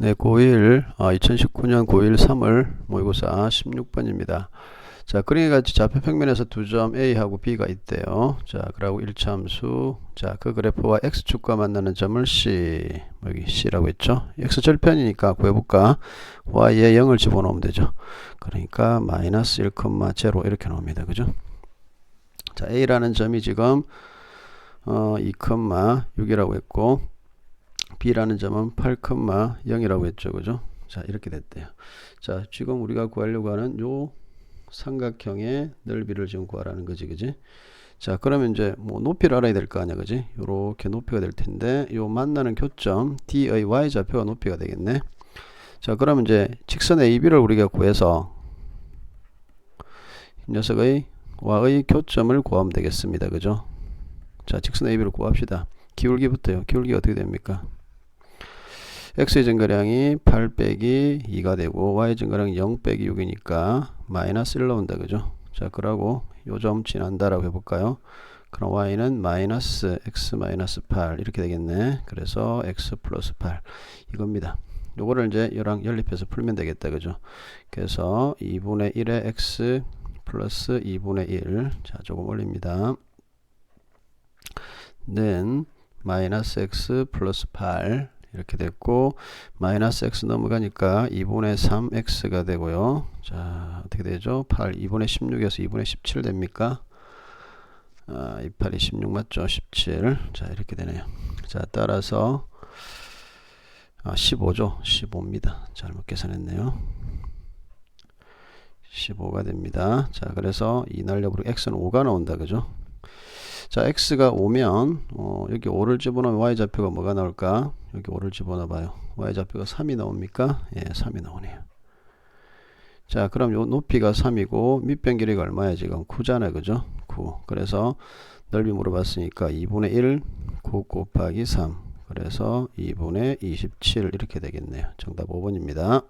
네, 고1, 아, 2019년 고1 3월 모의고사 16번입니다. 자, 그림과 같이 좌표 평면에서 두 점 A하고 B가 있대요. 자, 그리고 1차함수. 자, 그 그래프와 X축과 만나는 점을 C, 뭐 여기 C라고 했죠. X 절편이니까 구해볼까? Y에 0을 집어넣으면 되죠. 그러니까 마이너스 1,0 이렇게 나옵니다. 그죠? 자, A라는 점이 지금 어, 2,6이라고 했고 B라는 점은 8,0이라고 했죠. 그죠? 자, 이렇게 됐대요. 자, 지금 우리가 구하려고 하는 요 삼각형의 넓이를 지금 구하라는 거지. 그지? 자, 그러면 이제 뭐 높이를 알아야 될 거 아니야. 그지? 요렇게 높이가 될 텐데 요 만나는 교점 D의 Y 좌표가 높이가 되겠네. 자, 그러면 이제 직선 AB를 우리가 구해서 이 녀석의 Y의 교점을 구하면 되겠습니다. 그죠? 자, 직선 AB를 구합시다. 기울기부터요. 기울기가 어떻게 됩니까? X의 증가량이 8 빼기 2가 되고 y의 증가량이 0 빼기 6이니까 마이너스 1 나온다 그죠? 자 그러고 요점 지난다 라고 해볼까요? 그럼 y는 마이너스 x 마이너스 8 이렇게 되겠네. 그래서 x 플러스 8 이겁니다. 요거를 이제 얘랑 연립해서 풀면 되겠다 그죠? 그래서 2분의 1의 x 플러스 2분의 1자 조금 올립니다. then 마이너스 x 플러스 8 이렇게 됐고 마이너스 x 넘어가니까 2분의 3x가 되고요. 자 어떻게 되죠? 8 2분의 16에서 2분의 17 됩니까? 아, 2 8이 16 맞죠? 17 자 이렇게 되네요. 자 따라서 아, 15죠? 15입니다. 잘못 계산했네요. 15가 됩니다. 자 그래서 이 날려버리고 x는 5가 나온다 그죠 자 x가 5면 어, 여기 5를 집어넣으면 y좌표가 뭐가 나올까? 여기 5를 집어넣어봐요. Y좌표가 3이 나옵니까? 예 3이 나오네요. 자 그럼 요 높이가 3이고 밑변 길이가 얼마야 지금? 9잖아요 그죠? 9 그래서 넓이 물어봤으니까 2분의 1 9 곱하기 3 그래서 2분의 27 이렇게 되겠네요. 정답 5번입니다